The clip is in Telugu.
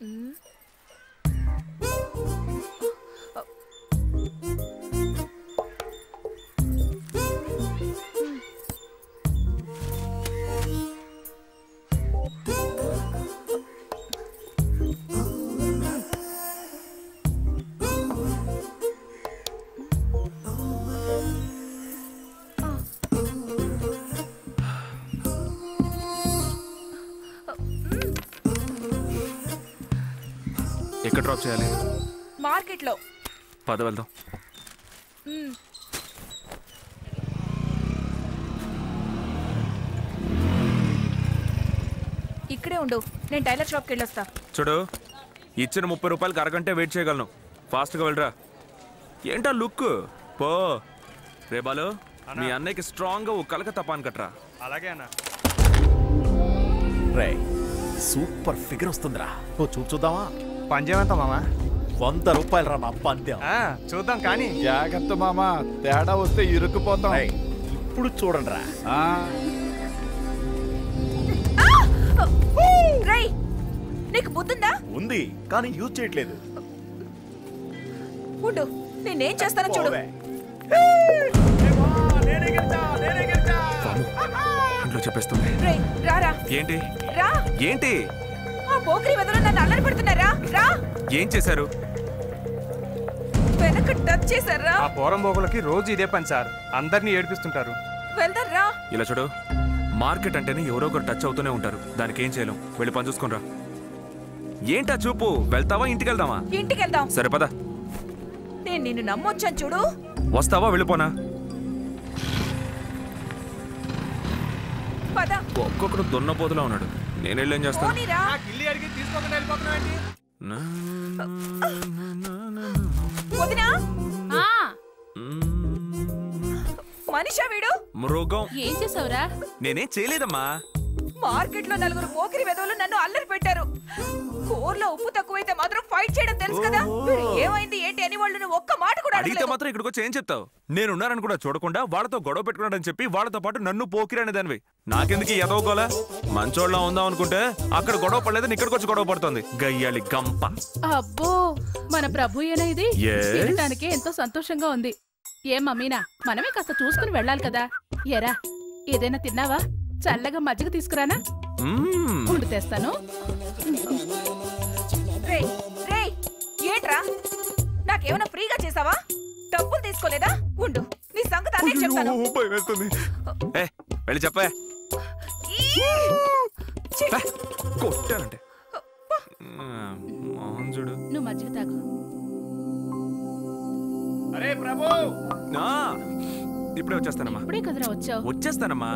嗯。ఎక్కడ డ్రాప్ చేయాలి? మార్కెట్లో. పద వెళ్దాం. ఇక్కడే ఉండు. నేను టైలర్ షాప్కి వెళ్ళొస్తా. చూడు ఇచ్చిన ముప్పై రూపాయలకి అరగంటే వెయిట్ చేయగలను. ఫాస్ట్గా వెళ్ళరా. ఏంటా లుక్? పో. రే బాలు మీ అన్నయ్యకి స్ట్రాంగ్గా ఓ కలకత్తా పాన్ కట్రా. అలాగే అన్న. రే సూపర్ ఫిగర్ వస్తుందిరా. ఓ చూపు చూద్దామా? పంజం ఎంత మామా? వంద రూపాయలు రా నా పందెం. ఆ, చూద్దాం కానీ. జాగ్రత్త మామ తేడా వస్తే ఇరుక్కుపోతాం. ఇప్పుడు చూడండి రా ఆ, రేయ్ నీకు బుద్ధుందా? ఉంది కానీ యూజ్ చేయట్లేదు. ఉండు నేనేం చేస్తానో చూడు. ఇంట్లో చెప్పేస్తుంది. రేయ్ రారా. ఏంటి? రా. ఏంటి? ఆ పోకిరి వెదలు నన్ను అల్లరి పెడుతున్నారా? ఏం చేశారు? వెనక టచ్ చేశారా? ఆ పోరం బోగులకి రోజు ఇదే పని సార్. అందరినీ ఏడిపిస్తుంటారు. వెళ్దాం రా ఇలా చూడు మార్కెట్ అంటేనే ఎవరో ఒకరు టచ్ అవుతూనే ఉంటారు. దానికి ఏం చేయలేం. వెళ్ళి పని చూసుకునిరా ఏంటా చూపు? వెళ్తావా? ఇంటికి వెళ్దామా ఇంటికి వెళ్దాం సరే పద. నేను నిన్ను నమ్మొచ్చాను చూడు. వస్తావా? వెళ్ళిపోనా? పద. ఒక్కొక్కడు దున్నపోతులా ఉన్నాడు. నేను వెళ్ళి ఏం చేస్తాను? వదినా? ఆ. మనిషా వీడు? మృగం. ఏం చేసావురా? నేనేం చేయలేదమ్మా. మార్కెట్లో నలుగురు పోకిరి వెదవులు నన్ను అల్లరి పెట్టారు. కూరలో ఉప్పు తక్కువైతే మాత్రం ఫైట్ చేయడం తెలుసు కదా. వీడు ఏమైంది ఏంటి అని వాళ్ళు నువ్వు ఒక్క అడిగితే. మాత్రం ఇక్కడికి వచ్చి ఏం చెప్తావు? నేనున్నానని కూడా చూడకుండా వాళ్ళతో గొడవ పెట్టుకున్నాడని చెప్పి వాళ్ళతో పాటు నన్ను పోకిరనే దానివి నాకెందుకు ఈ ఎదవగోలా మంచోళ్ళ ఉందాం అనుకుంటే అక్కడ గొడవ పడలేదని ఇక్కడికి వచ్చి గొడవ పడుతుంది. గయ్యాలి గంప. అబ్బో మన ప్రభు ఇది? Yes. వినటానికి ఎంతో సంతోషంగా ఉంది. ఏం మమ్మీనా మనమే కాస్త చూసుకుని వెళ్ళాలి కదా. ఎరా ఏదైనా తిన్నావా? చల్లగా మజ్జిగ తీసుకురానా. ఉండు తెస్తాను. తీసుకోలేదా ఉండు. నీ సంగతి అదే చెప్తాను. భయం వేస్తుంది. ఏ వెళ్ళి చెప్పే! కొట్టానంటే. చూడు. నువ్వు మజ్జిగ తాగు. అరే ప్రభు! ఆ, ఇప్పుడే వచ్చేస్తానమ్మా. ఇప్పుడే కదరా వచ్చావు. వచ్చేస్తానమ్మా.